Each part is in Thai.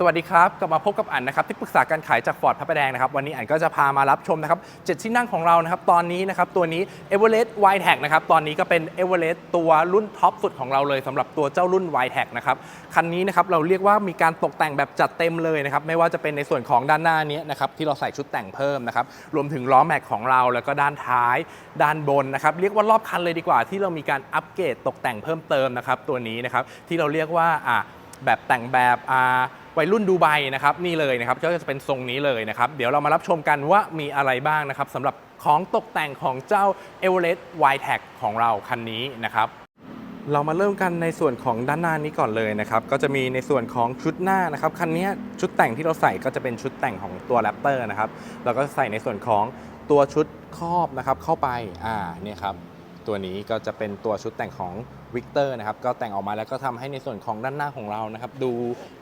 สวัสดีครับกลับมาพบกับอันนะครับที่ปรึกษาการขายจากฟอร์ดพระประแดงนะครับวันนี้อันก็จะพามารับชมนะครับเจ็ดที่นั่งของเรานะครับตอนนี้นะครับตัวนี้ e v e r e s t w i t e c นะครับตอนนี้ก็เป็น e v e r e s t ตัวรุ่นท็อปสุดของเราเลยสำหรับตัวเจ้ารุ่น w i t e c นะครับคันนี้นะครับเราเรียกว่ามีการตกแต่งแบบจัดเต็มเลยนะครับไม่ว่าจะเป็นในส่วนของด้านหน้านี้นะครับที่เราใส่ชุดแต่งเพิ่มนะครับรวมถึงล้อแม็กของเราแล้วก็ด้านท้าย ด้านบนนะครับเรียกว่ารอบคันเลยดีกว่าที่เรามีการอัปเกรดตกแต่งเพิ่มเติมนะครับตัวนี้นะครับที่เราเรียกว่าอะ แบบแต่งแบบวัยรุ่นดูไบนะครับนี่เลยนะครับก็จะเป็นทรงนี้เลยนะครับ เดี๋ยวเรามารับชมกันว่ามีอะไรบ้างนะครับสำหรับของตกแต่งของเจ้า e v e r e s t w i t e c ของเราคันนี้นะครับเรามาเริ่มกันในส่วนของด้านหน้านี้ก่อนเลยนะครับ ก็จะมีในส่วนของชุดหน้านะครับคันนี้ชุดแต่งที่เราใส่ก็จะเป็นชุดแต่งของตัวแรปเตอร์นะครับแล้วก็ใส่ในส่วนของตัวชุดครอบนะครับเข้าไปอ่าเนี่ยครับ ตัวนี้ก็จะเป็นตัวชุดแต่งของวิกเตอร์นะครับก็แต่งออกมาแล้วก็ทำให้ในส่วนของด้านหน้าของเรานะครับดู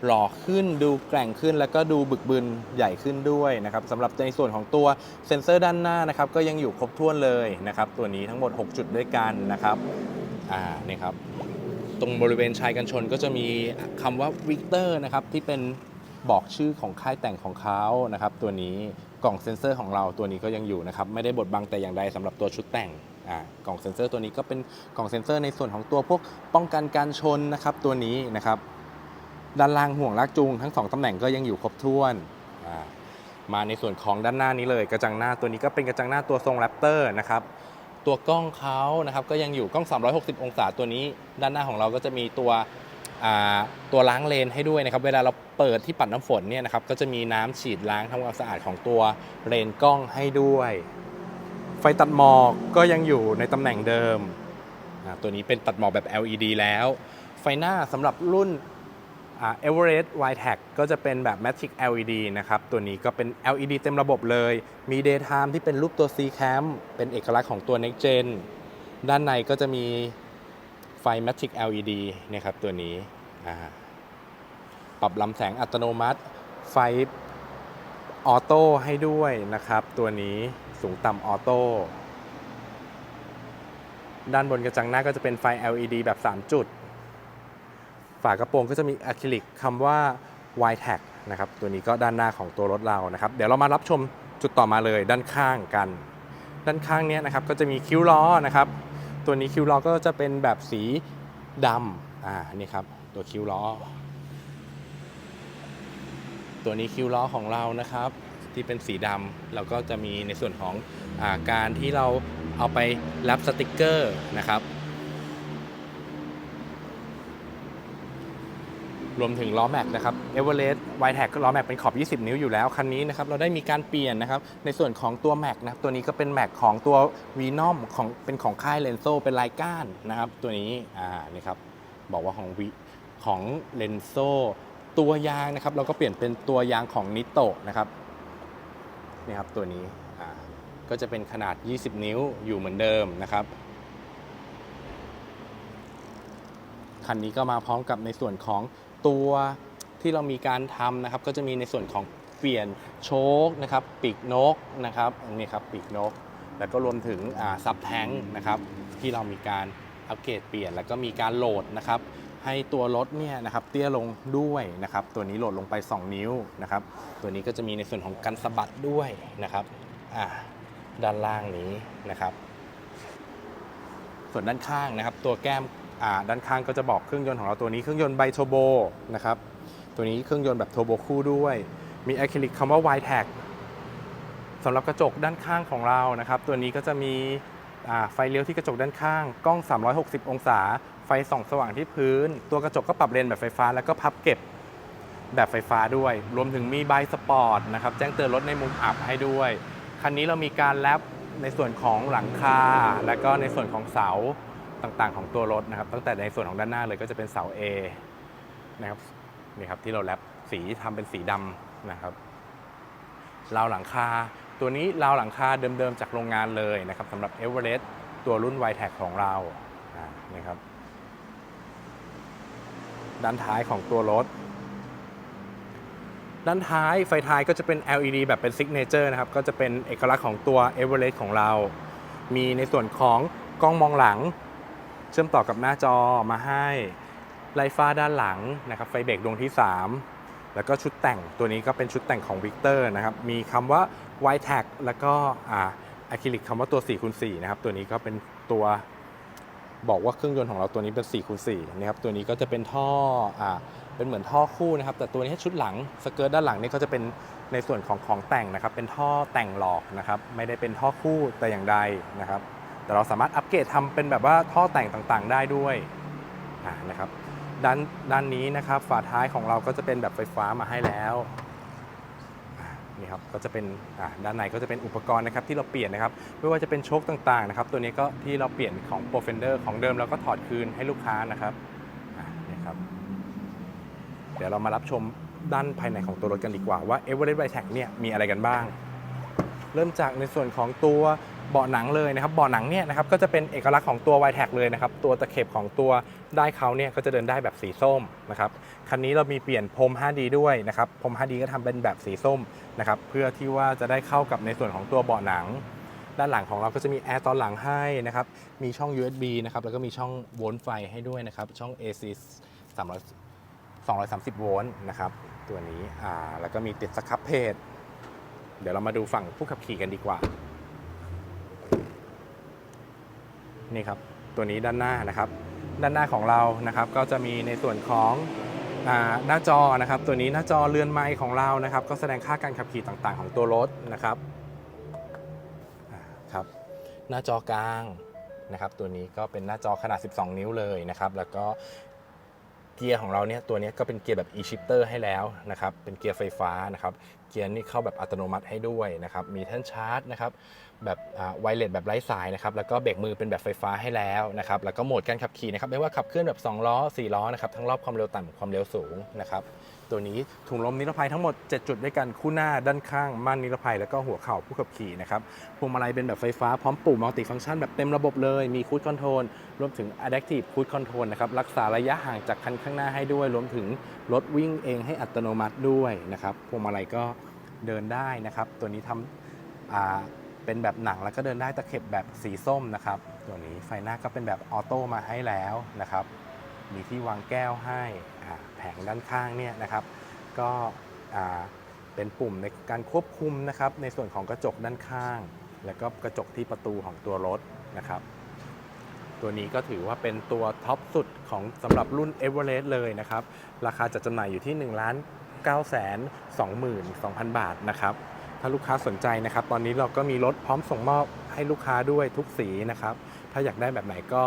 หล่อขึ้น ดูแกร่งขึ้น แล้วก็ดูบึกบึนใหญ่ขึ้นด้วยนะครับสำหรับในส่วนของตัวเซ็นเซอร์ด้านหน้านะครับก็ยังอยู่ครบถ้วนเลยนะครับตัวนี้ทั้งหมด 6 จุดด้วยกันนะครับอ่านี่ครับตรงบริเวณชายกันชนก็จะมีคำว่าวิกเตอร์นะครับที่เป็นบอกชื่อของค่ายแต่งของเขานะครับตัวนี้กล่องเซ็นเซอร์ของเราตัวนี้ก็ยังอยู่นะครับไม่ได้บดบังแต่อย่างใดสำหรับตัวชุดแต่ง กล่องเซ็นเซอร์ตัวนี้ก็เป็นกล่องเซ็นเซอร์ในส่วนของตัวพวกป้องกันการชนนะครับตัวนี้นะครับด้านล่างห่วงลากจูงทั้งสองตำแหน่งก็ยังอยู่ครบถ้วนมาในส่วนของด้านหน้านี้เลยกระจังหน้าตัวนี้ก็เป็นกระจังหน้าตัวทรงแรปเตอร์นะครับตัวกล้องเขานะครับก็ยังอยู่กล้อง 360 องศาตัวนี้ ด้านหน้าของเราก็จะมีตัวตัวล้างเลนให้ด้วยนะครับ เวลาเราเปิดที่ปัดน้ำฝนเนี่ยนะครับก็จะมีน้ำฉีดล้างทำความสะอาดของตัวเลนกล้องให้ด้วย ฟตัดหมอกก็ยังอยู่ในตำแหน่งเดิมอ่าตัวนี้เป็นตัดหมอกแบบ LED แล้ว ไฟหน้าสำหรับรุ่นอ่า Everest w i t e c ก็จะเป็นแบบ Matrix LED นะครับ ตัวนี้ก็เป็น LED เต็มระบบเลย มี Daytime ที่เป็นรูปตัว C Cam เป็นเอกลักษณ์ของตัว Next Gen ด้านในก็จะมีไฟ Matrix LED นะครับตัวนี้ ปรับลำแสงอัตโนมัติ ไฟออโต้ให้ด้วยนะครับตัวนี้ สูงต่ำออโต้ด้านบนกระจังหน้าก็จะเป็นไฟ LED แบบ 3 จุด ฝากระโปรงก็จะมีอะคริลิกคำว่า y t a g นะครับ ตัวนี้ก็ด้านหน้าของตัวรถเรานะครับ เดี๋ยวเรามารับชมจุดต่อมาเลยด้านข้างกัน ด้านข้างเนี้ยนะครับก็จะมีคิ้วล้อนะครับ ตัวนี้คิ้วล้อก็จะเป็นแบบสีดำอ่านี่ครับ ตัวคิ้วล้อ ตัวนี้คิ้วล้อของเรานะครับ ที่เป็นสีดำเราก็จะมีในส่วนของอาการที่เราเอาไปแรปสติกเกอร์นะครับ รวมถึงล้อแม็กนะครับเอเวอเรสต์ไวแท็กล้อแม็กเป็นขอบ 20 นิ้วอยู่แล้วคันนี้นะครับเราได้มีการเปลี่ยนนะครับในส่วนของตัวแม็กนะครับตัวนี้ก็เป็นแม็กของตัววีนอมของเป็นของค่ายเลนโซเป็นลายก้านนะครับ ตัวนี้อ่านี่ครับบอกว่าของวีของเลนโซตัวยางนะครับเราก็เปลี่ยนเป็นตัวยางของนิโตนะครับ นี่ครับตัวนี้ก็จะเป็นขนาด 20 นิ้วอยู่เหมือนเดิมนะครับคันนี้ก็มาพร้อมกับในส่วนของตัวที่เรามีการทำนะครับ ก็จะมีในส่วนของเปลี่ยนโชคนะครับปีกนกนะครับนี่ครับปีกนก แล้วก็รวมถึงซับแทงนะครับที่เรามีการอัปเกรดเปลี่ยนแล้วก็มีการโหลดนะครับ ให้ตัวรถเนี่ยนะครับเตี้ยลงด้วยนะครับตัวนี้โหลดลงไป 2 นิ้วนะครับตัวนี้ก็จะมีในส่วนของกันสะบัดด้วยนะครับอ่าด้านล่างนี้นะครับ ส่วนด้านข้างนะครับตัวแก้มอ่าด้านข้างก็จะบอกเครื่องยนต์ของเราตัวนี้เครื่องยนต์ไบโทโบนะครับตัวนี้เครื่องยนต์แบบโทโบคู่ด้วย มีอะคริลิกคำว่า y t a g สำหรับกระจกด้านข้างของเรานะครับ ตัวนี้ก็จะมี ไฟเลี้ยวที่กระจกด้านข้าง กล้อง 360 องศา ไฟส่องสว่างที่พื้น ตัวกระจกก็ปรับเลนแบบไฟฟ้า แล้วก็พับเก็บแบบไฟฟ้าด้วย รวมถึงมีใบสปอร์ตนะครับ แจ้งเตือนรถในมุมอับให้ด้วย คันนี้เรามีการแลปในส่วนของหลังคา และก็ในส่วนของเสาต่างๆ ของตัวรถนะครับ ตั้งแต่ในส่วนของด้านหน้าเลยก็จะเป็นเสา A นะครับ นี่ครับที่เราแลปสีทำเป็นสีดำนะครับราวหลังคา ตัวนี้ราวหลังคาเดิมๆจากโรงงานเลยนะครับสำหรับ e v e r e s t ตัวรุ่น y t a g ของเรานี่ครับด้านท้ายของตัวรถ ด้านท้ายไฟท้ายก็จะเป็น LED แบบเป็นซิกเนเจอร์นะครับ ก็จะเป็นเอกลักษณ์ของตัว e v e r e s t ของเรา มีในส่วนของกล้องมองหลัง เชื่อมต่อกับหน้าจอมาให้ไลฟ้าด้านหลังนะครับ ไฟเบรกดวงที่ 3 แล้วก็ชุดแต่งตัวนี้ก็เป็นชุดแต่งของวิกเตอร์นะครับมีคำว่า y t a g แล้วก็อ่าอะคริลิกคำว่าตัว4คูณ4นะครับตัวนี้ก็เป็นตัวบอกว่าเครื่องยนต์ของเราตัวนี้เป็น4คูณ4นะครับตัวนี้ก็จะเป็นท่ออ่าเป็นเหมือนท่อคู่นะครับ แต่ตัวนี้ชุดหลังสเกิร์ตด้านหลังนี่ก็จะเป็นในส่วนของของแต่งนะครับ เป็นท่อแต่งหลอกนะครับ ไม่ได้เป็นท่อคู่แต่อย่างใดนะครับ แต่เราสามารถอัปเกรดทำเป็นแบบว่าท่อแต่งต่างๆ ได้ด้วย นะครับด้านด้านนี้นะครับฝาท้ายของเราก็จะเป็นแบบไฟฟ้ามาให้แล้วนี่ครับก็จะเป็นด้านในก็จะเป็นอุปกรณ์นะครับที่เราเปลี่ยนนะครับไม่ว่าจะเป็นโชคต่างๆนะครับตัวนี้ก็ที่เราเปลี่ยนของ p r o f e n d e r ของเดิมเราก็ถอดคืนให้ลูกค้านะครับนี่ครับเดี๋ยวเรามารับชมด้านภายในของตัวรถกันดีกว่าว่า e v e r e s t r i t e c เนี่ยมีอะไรกันบ้าง เริ่มจากในส่วนของตัว เบาะหนังเลยนะครับเบาะหนังเนี่ยนะครับก็จะเป็นเอกลักษณ์ของตัว y t a g เลยนะครับตัวตะเข็บของตัวได้เขาเนี่ยก็จะเดินได้แบบสีส้มนะครับคันนี้เรามีเปลี่ยนพรม 5D ด้วยนะครับพรม 5D ก็ทำเป็นแบบสีส้มนะครับเพื่อที่ว่าจะได้เข้ากับในส่วนของตัวเบาะหนัง ด้านหลังของเราก็จะมีแอร์ตอนหลังให้นะครับมีช่อง USB นะครับแล้วก็มีช่องโวลต์ไฟให้ด้วยนะครับช่อง AC 300 230 โวลต์นะครับตัวนี้อ่าแล้วก็มีติดสครับเพจเดี๋ยวเรามาดูฝั่งผู้ขับขี่กันดีกว่า นี่ครับตัวนี้ด้านหน้านะครับ ด้านหน้าของเรานะครับก็จะมีในส่วนของหน้าจอนะครับ ตัวนี้หน้าจอเรือนไม้ของเรานะครับ ก็แสดงค่าการขับขี่ต่างๆ ของตัวรถนะครับครับหน้าจอกลางนะครับ ตัวนี้ก็เป็นหน้าจอขนาด 12 นิ้วเลยนะครับ แล้วก็ เกียร์ของเราเนี่ยตัวนี้ก็เป็นเกียร์แบบ e-shifter ให้แล้วนะครับ เป็นเกียร์ไฟฟ้านะครับ เกียร์นี่เข้าแบบอัตโนมัติให้ด้วยนะครับ มีท่นชาร์จนะครับ แบบไวเลสแบบไร้สายนะครับ แล้วก็เบรกมือเป็นแบบไฟฟ้าให้แล้วนะครับ แล้วก็โหมดการขับขี่นะครับ ไม่ว่าขับเคลื่อนแบบ 2 ล้อ 4 ล้อนะครับ ทั้งรอบความเร็วต่ำความเร็วสูงนะครับ ตัวนี้ ถุงลมนิรภัยทั้งหมด 7 จุดด้วยกันคู่หน้าด้านข้างม่านนิรภัยแล้วก็หัวเข่าผู้ขับขี่นะครับพวงมาลัยเป็นแบบไฟฟ้าพร้อมปุ่มมัลติฟังก์ชันแบบเต็มระบบเลยมีคูดคอนโทรลรวมถึง Adaptive Cruise Control นะครับรักษาระยะห่างจากคันข้างหน้าให้ด้วย รวมถึงรถวิ่งเองให้อัตโนมัติด้วยนะครับพวงมาลัยก็เดินได้นะครับ ตัวนี้ทำเป็นแบบหนังแล้วก็เดินได้ตะเข็บแบบสีส้มนะครับ ตัวนี้ไฟหน้าก็เป็นแบบออโต้มาให้แล้วนะครับ มีที่วางแก้วให้แผงด้านข้างเนี่ยนะครับ ก็เป็นปุ่มในการควบคุมนะครับ ในส่วนของกระจกด้านข้าง แล้วก็กระจกที่ประตูของตัวรถนะครับ ตัวนี้ก็ถือว่าเป็นตัวท็อปสุดของสำหรับรุ่น e v e r e s t เลยนะครับ ราคาจัดจำหน่ายอยู่ที่1 9 2 2 0 0 0 บาทนะครับ ถ้าลูกค้าสนใจนะครับ ตอนนี้เราก็มีรถพร้อมส่งมอบให้ลูกค้าด้วยทุกสีนะครับ ถ้าอยากได้แบบไหนก็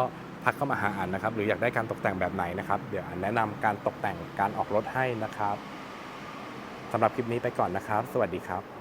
ทักเข้ามาหาอันนะครับ หรืออยากได้การตกแต่งแบบไหนนะครับ เดี๋ยวอันแนะนำการตกแต่งการออกรถให้นะครับสำหรับคลิปนี้ไปก่อนนะครับ สวัสดีครับ